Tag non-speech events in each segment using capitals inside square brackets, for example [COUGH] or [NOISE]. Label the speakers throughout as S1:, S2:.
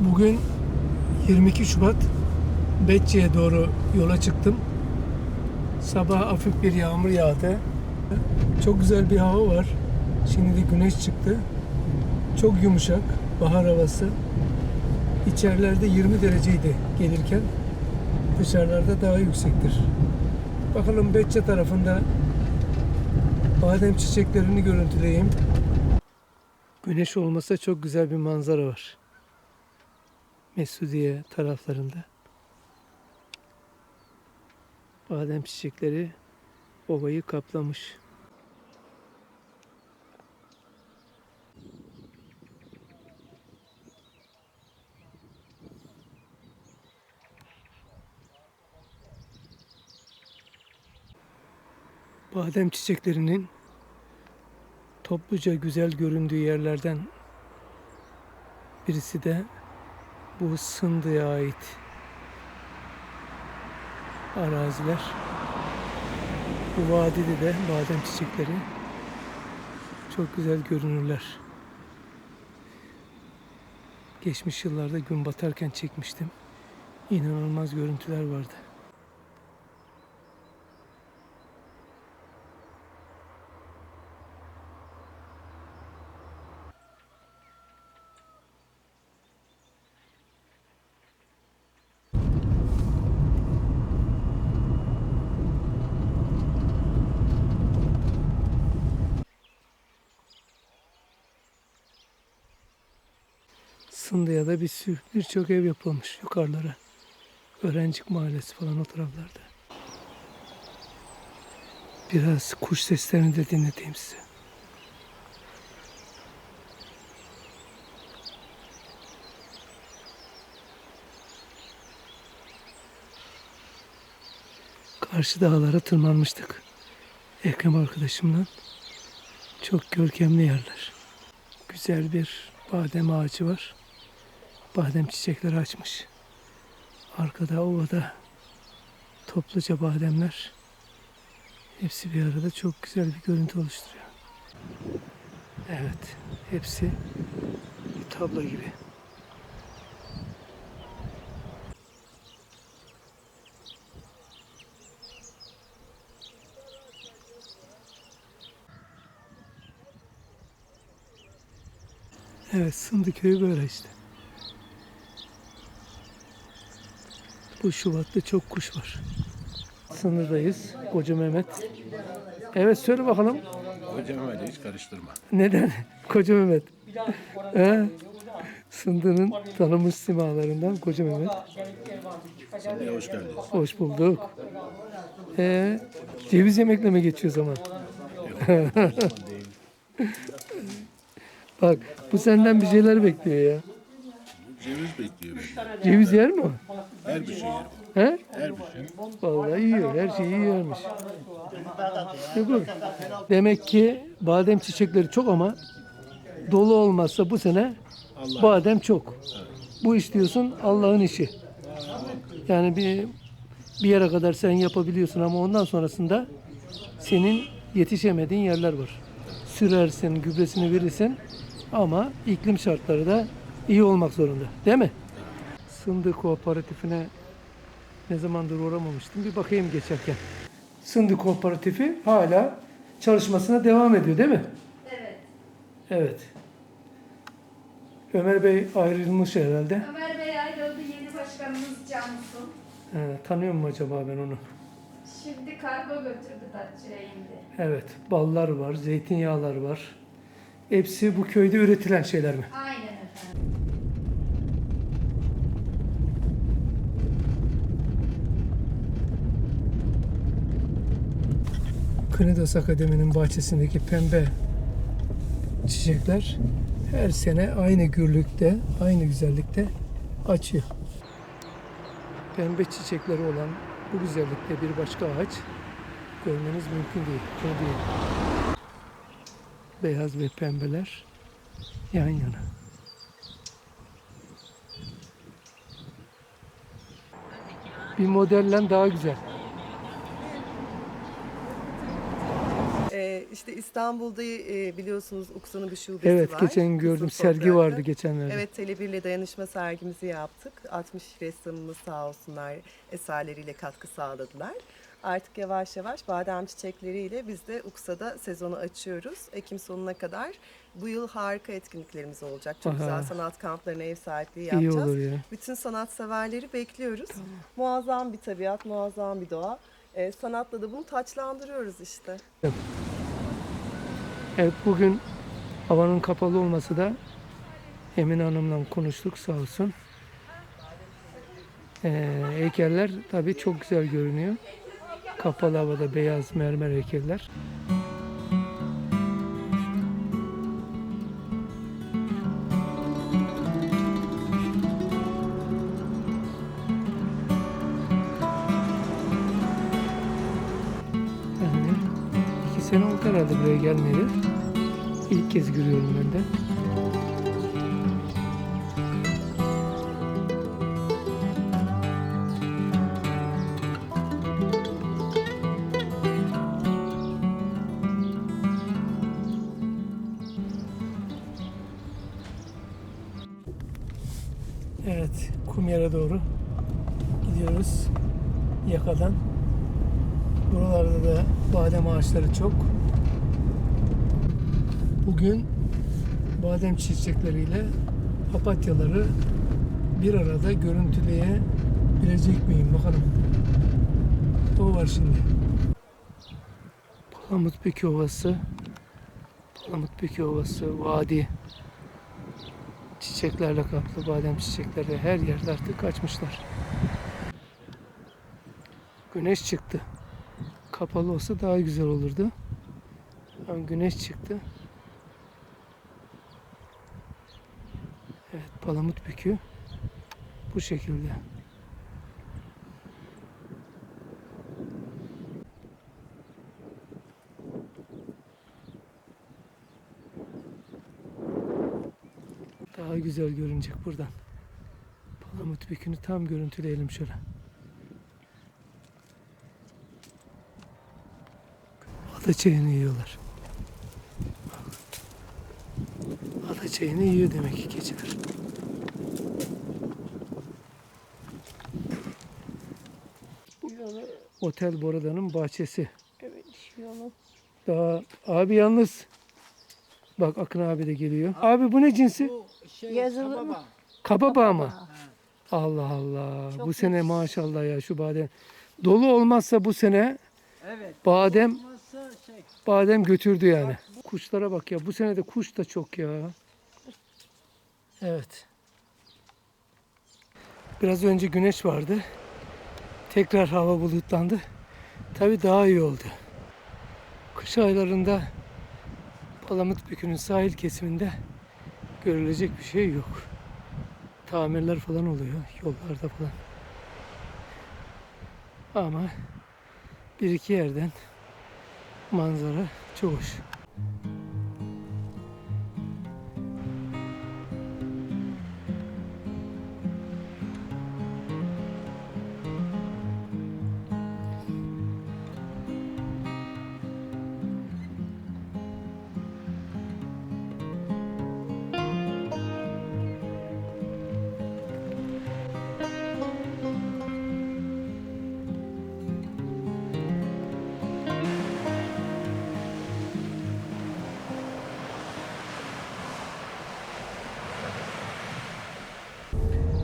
S1: Bugün 22 Şubat Betçe'ye doğru yola çıktım. Sabah hafif bir yağmur yağdı. Çok güzel bir hava var. Şimdi de güneş çıktı. Çok yumuşak bahar havası. İçerilerde 20 dereceydi gelirken. Dışarılarda daha yüksektir. Bakalım Betçe tarafında badem çiçeklerini görüntüleyeyim. Güneş olmasa çok güzel bir manzara var. Mesudiye taraflarında. Badem çiçekleri ovayı kaplamış. Badem çiçeklerinin topluca güzel göründüğü yerlerden birisi de bu Sındı'ya ait araziler. Bu vadide de badem çiçekleri çok güzel görünürler. Geçmiş yıllarda gün batarken çekmiştim. İnanılmaz görüntüler vardı. Sındıya da bir sürü birçok ev yapılmış yukarılara. Öğrencik mahallesi falan o taraflarda. Biraz kuş seslerini de dinleteyim size. Karşı dağlara tırmanmıştık. Ekrem arkadaşımla. Çok görkemli yerler. Güzel bir badem ağacı var. Badem çiçekleri açmış. Arkada ovada topluca bademler. Hepsi bir arada çok güzel bir görüntü oluşturuyor. Evet, hepsi bir tablo gibi. Evet, Sındı köyü böyle işte. Bu Şubat'ta çok kuş var. Sınırdayız. Koca Mehmet. Evet söyle bakalım.
S2: Hocam öyle hiç karıştırma.
S1: Neden? [LAUGHS] Koca Mehmet. He? Sındır'ın tanınmış simalarından Koca Mehmet.
S2: Size hoş geldiniz.
S1: Hoş bulduk. Ee, ceviz yemekle mi geçiyor zaman? [LAUGHS] Bak bu senden bir şeyler bekliyor ya.
S2: Ceviz bekliyor beni.
S1: Ceviz yer mi o?
S2: Her bir şey yerim.
S1: He?
S2: Her bir şey.
S1: Vallahi yiyor. Her şeyi yiyormuş. İşte bu. Demek ki badem çiçekleri çok ama dolu olmazsa bu sene
S2: Allah.
S1: badem çok. Bu iş diyorsun Allah'ın işi. Yani bir bir yere kadar sen yapabiliyorsun ama ondan sonrasında senin yetişemediğin yerler var. Sürersin, gübresini verirsin ama iklim şartları da iyi olmak zorunda. Değil mi? Sındı Kooperatifine ne zamandır uğramamıştım. Bir bakayım geçerken. Sındı Kooperatifi hala çalışmasına devam ediyor değil mi?
S3: Evet.
S1: Evet. Ömer Bey ayrılmış herhalde.
S3: Ömer Bey ayrıldı. Yeni başkanımız Cansu.
S1: He, tanıyor mu acaba ben onu?
S3: Şimdi kargo götürdü Datça'ya indi.
S1: Evet. Ballar var, zeytinyağlar var. Hepsi bu köyde üretilen şeyler mi?
S3: Aynen efendim.
S1: Kınidas Akademi'nin bahçesindeki pembe çiçekler her sene aynı gürlükte, aynı güzellikte açıyor. Pembe çiçekleri olan bu güzellikte bir başka ağaç görmeniz mümkün değil. Bu değil. Beyaz ve pembeler yan yana. Bir modellen daha güzel.
S4: Ee, İşte İstanbul'da e, biliyorsunuz Uksa'nın bir şubesi
S1: Evet
S4: var.
S1: geçen
S4: Kızıl
S1: gördüm sergi
S4: Toprak'ta.
S1: vardı geçenlerde.
S4: Evet Tele 1 ile dayanışma sergimizi yaptık. 60 ressamımız sağ olsunlar eserleriyle katkı sağladılar. Artık yavaş yavaş badem çiçekleriyle biz de Uksa'da sezonu açıyoruz. Ekim sonuna kadar. Bu yıl harika etkinliklerimiz olacak. Çok
S1: Aha.
S4: güzel sanat kamplarına ev sahipliği
S1: İyi
S4: yapacağız.
S1: olur ya.
S4: Bütün sanatseverleri bekliyoruz. Muazzam bir tabiat, muazzam bir doğa. Ee, sanatla da bunu taçlandırıyoruz işte.
S1: Evet bugün havanın kapalı olması da Emine Hanım'la konuştuk sağ olsun. Ee, heykeller tabii çok güzel görünüyor. Kapalı havada beyaz mermer heykeller. Yani iki sene oldu herhalde buraya gelmeyeli. İlk kez görüyorum ben de. Evet, Kumyer'e doğru gidiyoruz yakadan. Buralarda da badem ağaçları çok. Bugün badem çiçekleriyle papatyaları bir arada görüntüleyebilecek miyim bakalım. O var şimdi. Palamutbükü Ovası. Palamutbükü Ovası, vadi. Çiçeklerle kaplı, badem çiçekleri her yerde artık açmışlar. Güneş çıktı. Kapalı olsa daha güzel olurdu. Ama güneş çıktı. Evet, palamut bükü bu şekilde. Daha güzel görünecek buradan. Palamut bükünü tam görüntüleyelim şöyle. Ada çayını yiyorlar. Ada çayını yiyor demek ki keçiler. Otel Borada'nın bahçesi.
S5: Evet, yolu.
S1: Daha abi yalnız bak Akın abi de geliyor. Abi bu ne cinsi?
S5: Yazılı mı?
S1: Kababa mı? Allah Allah. bu sene maşallah ya şu badem. Dolu olmazsa bu sene
S6: Evet.
S1: badem
S6: şey.
S1: badem götürdü yani. Kuşlara bak ya. Bu sene de kuş da çok ya. Evet. Biraz önce güneş vardı. Tekrar hava bulutlandı. Tabii daha iyi oldu. Kış aylarında Palamutbükü'nün sahil kesiminde görülecek bir şey yok. Tamirler falan oluyor yollarda falan. Ama bir iki yerden manzara çok hoş.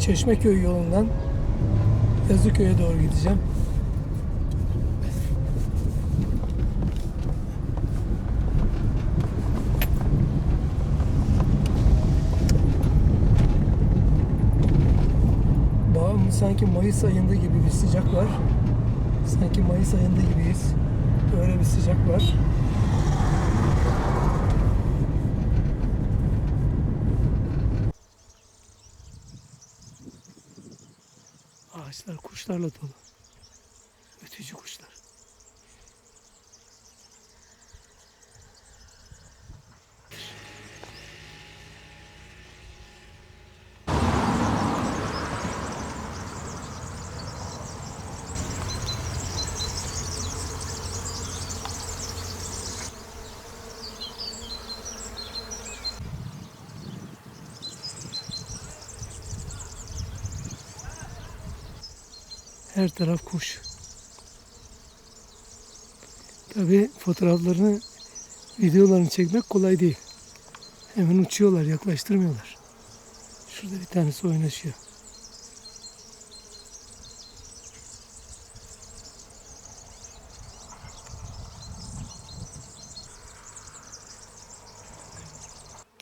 S1: Çeşmeköy yolundan Yazıköy'e doğru gideceğim. Bağım sanki Mayıs ayında gibi bir sıcak var. Sanki Mayıs ayında gibiyiz. Öyle bir sıcak var. Kuşlarla dolu. Ötücü kuşlar. Her taraf kuş. Tabi fotoğraflarını, videolarını çekmek kolay değil. Hemen uçuyorlar, yaklaştırmıyorlar. Şurada bir tanesi oynaşıyor.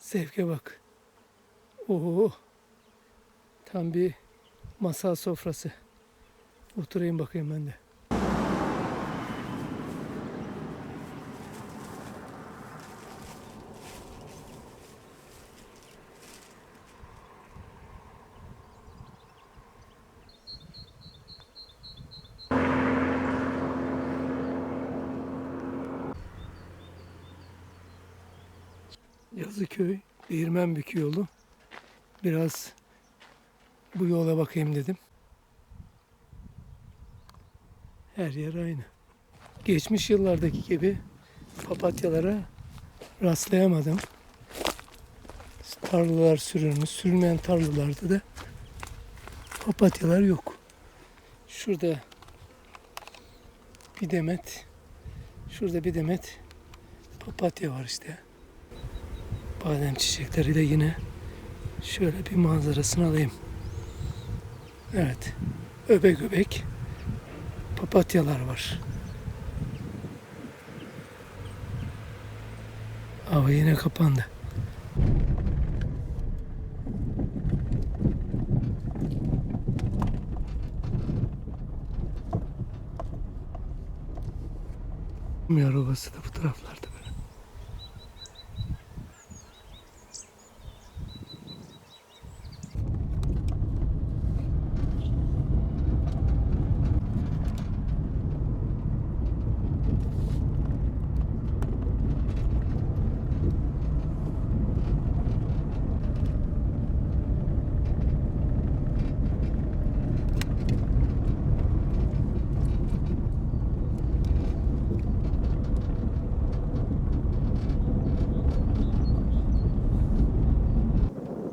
S1: Zevke bak. Oo. Tam bir masal sofrası. Oturayım bakayım ben de. Yazıköy, Değirmenbükü yolu. Biraz bu yola bakayım dedim. Her yer aynı. Geçmiş yıllardaki gibi papatyalara rastlayamadım. Tarlalar sürülmüş. Sürülmeyen tarlalarda da papatyalar yok. Şurada bir demet, şurada bir demet papatya var işte. Badem çiçekleri de yine şöyle bir manzarasını alayım. Evet. Öbek öbek papatyalar var. Hava yine kapandı. Bir arabası da bu taraflarda böyle.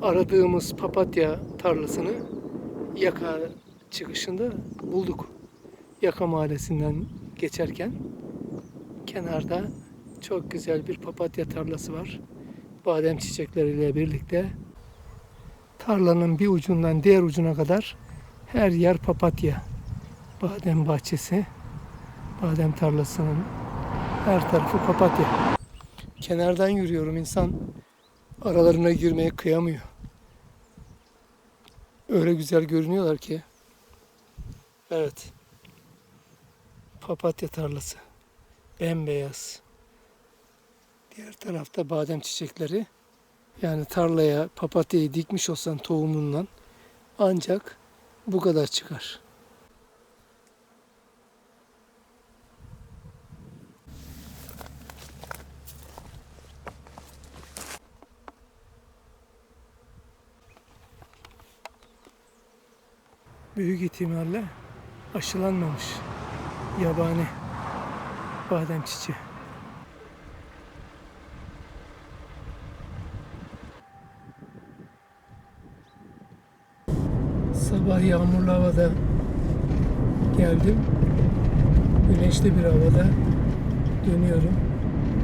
S1: Aradığımız papatya tarlasını Yaka çıkışında bulduk. Yaka mahallesinden geçerken kenarda çok güzel bir papatya tarlası var. Badem çiçekleriyle birlikte tarlanın bir ucundan diğer ucuna kadar her yer papatya. Badem bahçesi, badem tarlasının her tarafı papatya. Kenardan yürüyorum insan aralarına girmeye kıyamıyor. Öyle güzel görünüyorlar ki. Evet. Papatya tarlası. Bembeyaz. Diğer tarafta badem çiçekleri. Yani tarlaya papatyayı dikmiş olsan tohumundan ancak bu kadar çıkar. Büyük ihtimalle aşılanmamış yabani badem çiçeği. Sabah yağmurlu havada geldim. Güneşli bir havada dönüyorum.